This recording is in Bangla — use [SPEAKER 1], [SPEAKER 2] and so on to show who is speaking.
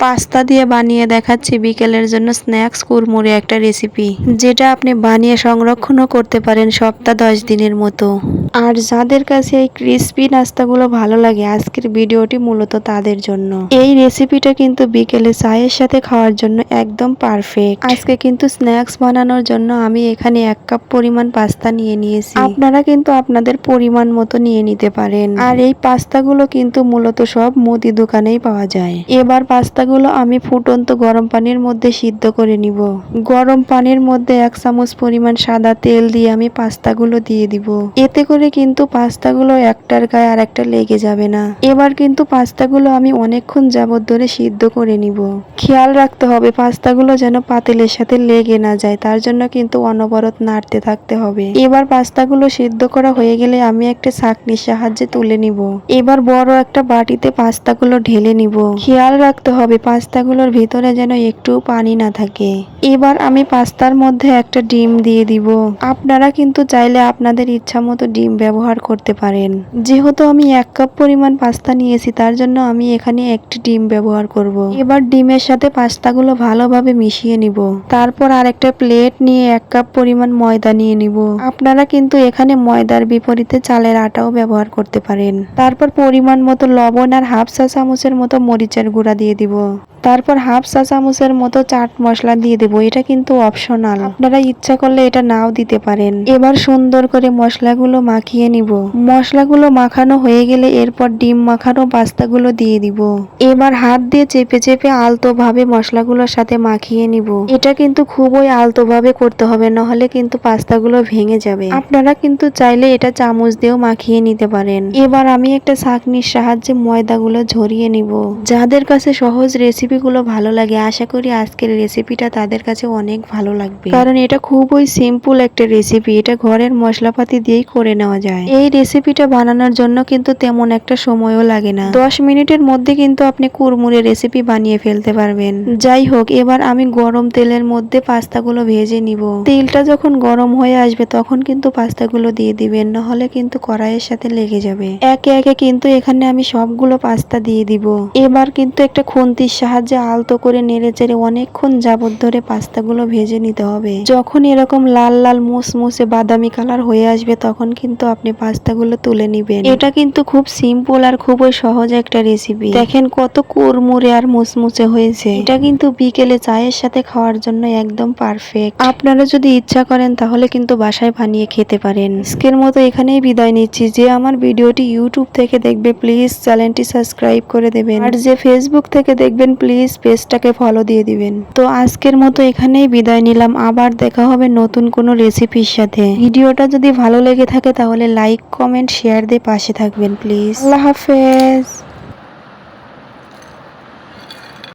[SPEAKER 1] পাস্তা দিয়ে বানিয়ে দেখাচ্ছি বিকেলের জন্য স্ন্যাক্স, কুরমুরে একটা রেসিপি, যেটা আপনি বানিয়ে সংরক্ষণও করতে পারেন সপ্তাহ দশ দিনের মতো। আর যাদের কাছে এই ক্রিস্পি নাস্তাগুলো ভালো লাগে, আজকের ভিডিওটি মূলত তাদের জন্য। এই রেসিপিটা কিন্তু বিকেলে চায়ের সাথে খাওয়ার জন্য একদম পারফেক্ট আজকে কিন্তু স্ন্যাক্স বানানোর জন্য আমি এখানে এক কাপ পরিমাণ পাস্তা নিয়ে নিয়েছি। আপনারা কিন্তু আপনাদের পরিমাণ মতো নিয়ে নিতে পারেন। আর এই পাস্তাগুলো কিন্তু মূলত সব মুদি দোকানেই পাওয়া যায়। এবার পাস্তাগুলো আমি ফুটন্ত গরম পানির মধ্যে সিদ্ধ করে নিব। গরম পানির মধ্যে এক চামচ পরিমাণ সাদা তেল দিয়ে আমি পাস্তাগুলো দিয়ে দিব। এতে করে কিন্তু পাস্তাগুলো একটার গায়ে আর একটা লেগে যাবে না। এবার কিন্তু পাস্তাগুলো আমি অনেকক্ষণ যাবত ধরে সিদ্ধ করে নিব। খেয়াল রাখতে হবে, পাস্তাগুলো যেন পাতিলের সাথে লেগে না যায়, তার জন্য কিন্তু অনবরত নাড়তে থাকতে হবে। এবার পাস্তাগুলো সিদ্ধ করা হয়ে গেলে আমি একটা ছাঁকনির সাহায্যে তুলে নিব। এবার বড় একটা বাটিতে পাস্তাগুলো ঢেলে নিব। খেয়াল রাখতে হবে পাস্তাগুলোর ভিতরে যেন একটু পানি না থাকে। এবার আমি পাস্তার মধ্যে একটা ডিম দিয়ে দিব। আপনারা কিন্তু চাইলে আপনাদের ইচ্ছা মতো ডিম ব্যবহার করতে পারেন। যেহেতু আমি এক কাপ পরিমাণ পাস্তা নিয়েছি, তার জন্য আমি এখানে একটি ডিম ব্যবহার করব। এবার ডিমের সাথে পাস্তাগুলো ভালোভাবে মিশিয়ে নিব। তারপর আরেকটা প্লেট নিয়ে এক কাপ পরিমাণ ময়দা নিয়ে নিব। আপনারা কিন্তু এখানে ময়দার বিপরীতে চালের আটাও ব্যবহার করতে পারেন। তারপর পরিমাণ মতো লবণ আর হাফ চা চামচের মতো মরিচের গুঁড়া দিয়ে দিব। তারপর হাফ চা চামচের মতো চাট মশলা দিয়ে দেবো। এটা কিন্তু অপশনাল আপনারা ইচ্ছা করলে এটা নাও দিতে পারেন। এবার সুন্দর করে মশলাগুলো মাখিয়ে নিব। মশলাগুলো মাখানো হয়ে গেলে এরপর ডিম মাখানো পাস্তাগুলো দিয়ে দিব। এবার হাত দিয়ে চেপে চেপে আলতো ভাবে মশলাগুলোর সাথে মাখিয়ে নিব। এটা কিন্তু খুবই আলতো ভাবে করতে হবে, নাহলে কিন্তু পাস্তাগুলো ভেঙে যাবে। আপনারা কিন্তু চাইলে এটা চামচ দিয়েও মাখিয়ে নিতে পারেন। এবার আমি একটা ছাঁকনির সাহায্যে ময়দাগুলো ঝরিয়ে নিব। যাদের কাছে সহজ রেসিপিগুলো ভালো লাগে আশা করি আজকের রেসিপিটা তাদের কাছে অনেক ভালো লাগবে। কারণ এটা খুবই সিম্পল একটা রেসিপি এটা ঘরের মশলাপাতি দিয়েই করে নেওয়া যায়। এই রেসিপিটা বানানোর জন্য কিন্তু তেমন একটা সময়ও লাগে না। দশ মিনিটের মধ্যে কিন্তু আপনি কুরমুরে রেসিপি বানিয়ে ফেলতে পারবেন। যাই হোক এবার আমি গরম তেলের মধ্যে পাস্তাগুলো ভেজে নিব। তেলটা যখন গরম হয়ে আসবে তখন কিন্তু পাস্তাগুলো দিয়ে দিবেন নাহলে কিন্তু কড়াইয়ের সাথে লেগে যাবে। একে একে কিন্তু এখানে আমি সবগুলো পাস্তা দিয়ে দিব। এবার কিন্তু একটা খুন্তির সাহায্যে আলতো করে নেড়ে চেড়ে অনেকক্ষণ যাবত ধরে পাস্তাগুলো ভেজে নিতে হবে। যখন এরকম লাল লাল মুসমুসে বাদামি কালার হয়ে আসবে, তখন কিন্তু আপনি পাস্তাগুলো তুলে নিবেন। এটা কিন্তু খুব সিম্পল আর খুবই সহজ একটা রেসিপি দেখেন কত কুরমুরে আর মুসমুসে হয়েছে। এটা কিন্তু বিকেলে চায়ের সাথে খাওয়ার জন্য একদম পারফেক্ট আপনারা যদি ইচ্ছা করেন, তাহলে কিন্তু বাসায় বানিয়ে খেতে পারেন। আজকের মতো এখানেই বিদায় নিচ্ছি। যে আমার ভিডিওটি ইউটিউব থেকে দেখবে প্লিজ চ্যানেলটি সাবস্ক্রাইব করে দেবেন। আর যে ফেসবুক থেকে দেখবেন প্লিজ পেজটাকে ফলো দিয়ে দিবেন। তো আজকের মতো এখানেই বিদায় নিলাম। আবার দেখা হবে নতুন কোনো রেসিপির সাথে। ভিডিওটা যদি ভালো লেগে থাকে তাহলে লাইক কমেন্ট শেয়ার দিয়ে পাশে থাকবেন প্লিজ আল্লাহ হাফেজ।